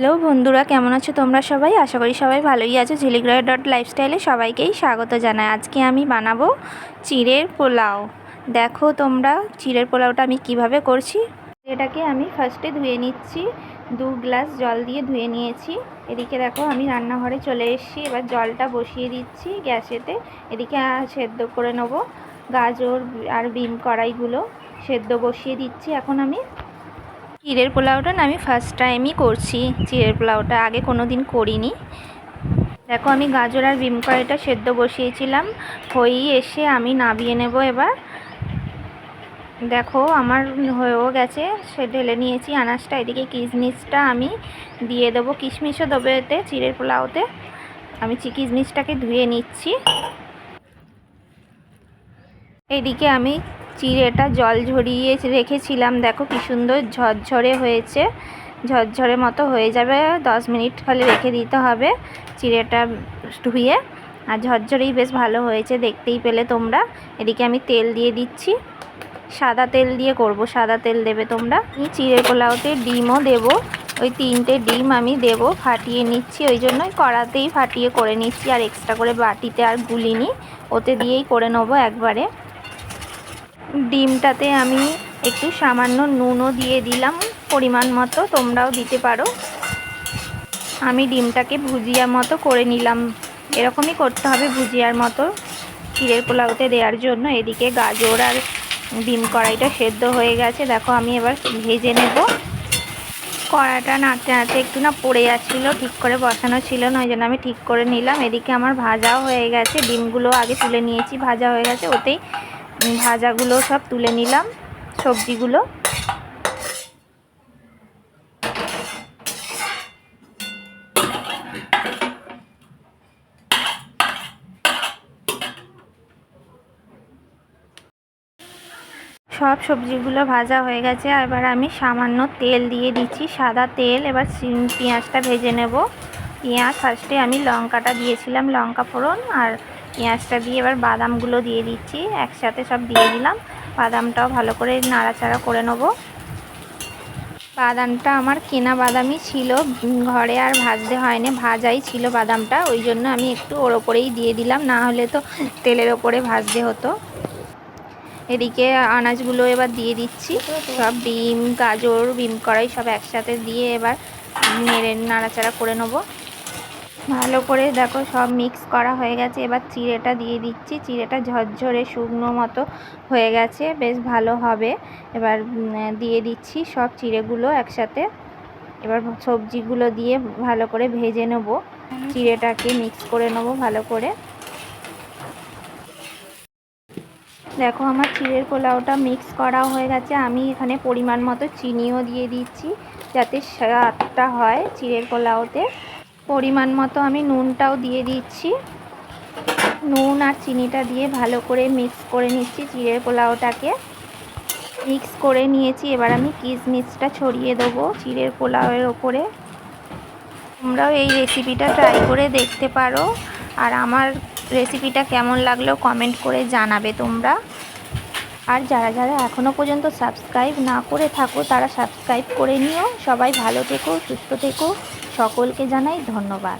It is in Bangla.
হ্যালো বন্ধুরা, কেমন আছো তোমরা সবাই? আশা করি সবাই ভালোই আছো। ঝিলিগ্রহ ডট লাইফস্টাইলে সবাইকেই স্বাগত জানাই। আজকে আমি বানাবো চিড়ের পোলাও। দেখো তোমরা চিড়ের পোলাওটা আমি কীভাবে করছি? এটাকে আমি ফার্স্টে ধুয়ে নিচ্ছি। দু গ্লাস জল দিয়ে ধুয়ে নিয়েছি। এদিকে দেখো আমি রান্নাঘরে চলে এসেছি। এবার জলটা বসিয়ে দিচ্ছি গ্যাসেতে। এদিকে সেদ্ধ করে নেব। গাজর আর বিম কড়াইগুলো সেদ্ধ বসিয়ে দিচ্ছি। এখন আমি চিড়ের পোলাওটা না আমি ফার্স্ট টাইমই করছি। চিড়ের পোলাওটা আগে কোনো দিন করিনি। দেখো, আমি গাজর আর বিম কড়াইটা সেদ্ধ বসিয়েছিলাম। হয়েই এসে আমি নাবিয়ে নেব এবার। দেখো, আমার হয়েও গেছে। সে ঢেলে নিয়েছি আনাজটা। এদিকে কিশমিশটা আমি দিয়ে দেবো। কিশমিশও দেবো এতে, চিড়ের পোলাওতে। আমি কিশমিশটাকে ধুয়ে নিচ্ছি। এদিকে আমি চিড়েটা জল ঝরিয়ে রেখেছিলাম। দেখো কি সুন্দর ঝরঝরে হয়েছে। ঝরঝরে মতো হয়ে যাবে। দশ মিনিট খালি রেখে দিতে হবে চিড়েটা ধুয়ে। আর ঝরঝরেই বেশ ভালো হয়েছে, দেখতেই পেলে তোমরা। এদিকে আমি তেল দিয়ে দিচ্ছি। সাদা তেল দিয়ে করব, সাদা তেল দেবে তোমরা। আমি চিড়ের পোলাওতে ডিমও দেব। ওই তিনটে ডিম আমি দেব, ফাটিয়ে নিচ্ছি। ওই জন্যই কড়াতেই ফাটিয়ে করে নিচ্ছি। আর এক্সট্রা করে বাটিতে আর গুলিনি। ওতে দিয়েই করে নেব একবারে। ডিমটাতে আমি একটু সামান্য নুনও দিয়ে দিলাম, পরিমাণ মতো, তোমরাও দিতে পারো। আমি ডিমটাকে ভুজিয়ার মতো করে নিলাম। এরকমই করতে হবে ভুজিয়ার মতো ক্ষীরের পোলাওতে দেওয়ার জন্য। এদিকে গাজর আর ডিম কড়াইটা সেদ্ধ হয়ে গেছে। দেখো, আমি এবার ভেজে নেব। কড়াটা নাড়তে নাড়তে একটু না পড়ে যাচ্ছিল, ঠিক করে বসানো ছিল না, ওই জন্য আমি ঠিক করে নিলাম। এদিকে আমার ভাজাও হয়ে গেছে। ডিমগুলো আগে তুলে নিয়েছি, ভাজা হয়ে গেছে। ওতেই ভাজাগুলো সব তুলে নিলাম, সবজিগুলো। সব সবজিগুলো ভাজা হয়ে গেছে, এবার আমি সামান্য তেল দিয়ে দিচ্ছি, সাদা তেল, এবার পেঁয়াজটা ভেজে নেব। পেঁয়াজ ফার্স্টে আমি লঙ্কাটা দিয়েছিলাম, লঙ্কা ফোড়ন আর পেঁয়াজটা দিয়ে এবার বাদামগুলো দিয়ে দিচ্ছি, একসাথে সব দিয়ে দিলাম। বাদামটাও ভালো করে নাড়াচাড়া করে নেব। বাদামটা আমার কেনা বাদামই ছিল, ঘরে আর ভাজতে হয়নি, ভাজাই ছিল বাদামটা, ওই জন্য আমি একটু ওর ওপরেই দিয়ে দিলাম, না হলে তো তেলের ওপরে ভাজতে হতো। এদিকে আনাজগুলো এবার দিয়ে দিচ্ছি, সব ডিম, গাজর বিম কড়াই সব একসাথে দিয়ে এবার নেড়ে নাড়াচাড়া করে নেব। ভালো করে দেখো সব মিক্স করা হয়ে গেছে। এবার চিড়েটা দিয়ে দিচ্ছি। চিড়েটা ঝরঝরে শুকনো মতো হয়ে গেছে। বেশ ভালো হবে। এবার দিয়ে দিচ্ছি সব চিড়েগুলো একসাথে। এবার সবজিগুলো দিয়ে ভালো করে ভেজে নেব। চিড়েটাকে মিক্স করে নেব ভালো করে। দেখো আমার চিড়ের পোলাওটা মিক্স করা হয়ে গেছে। আমি এখানে পরিমাণ মতো চিনিও দিয়ে দিচ্ছি যাতে স্বাদটা হয় চিড়ের পোলাওতে। পরিমাণ মতো আমি নুনটাও দিয়ে দিচ্ছি। নুন আর চিনিটা দিয়ে ভালো করে মিক্স করে নিচ্ছি চিড়ের পোলাওটাকে। মিক্স করে নিয়েছি, এবার আমি কিশমিশটা ছড়িয়ে দেবো চিড়ের পোলাওয়ের ওপরে। তোমরাও এই রেসিপিটা ট্রাই করে দেখতে পারো। আর আমার রেসিপিটা কেমন লাগল কমেন্ট করে জানাবে তোমরা। আর যারা যারা এখনও পর্যন্ত সাবস্ক্রাইব না করে থাকো, তারা সাবস্ক্রাইব করে নিও। সবাই ভালো থেকো, সুস্থ থেকো। সকলকে জানাই ধন্যবাদ।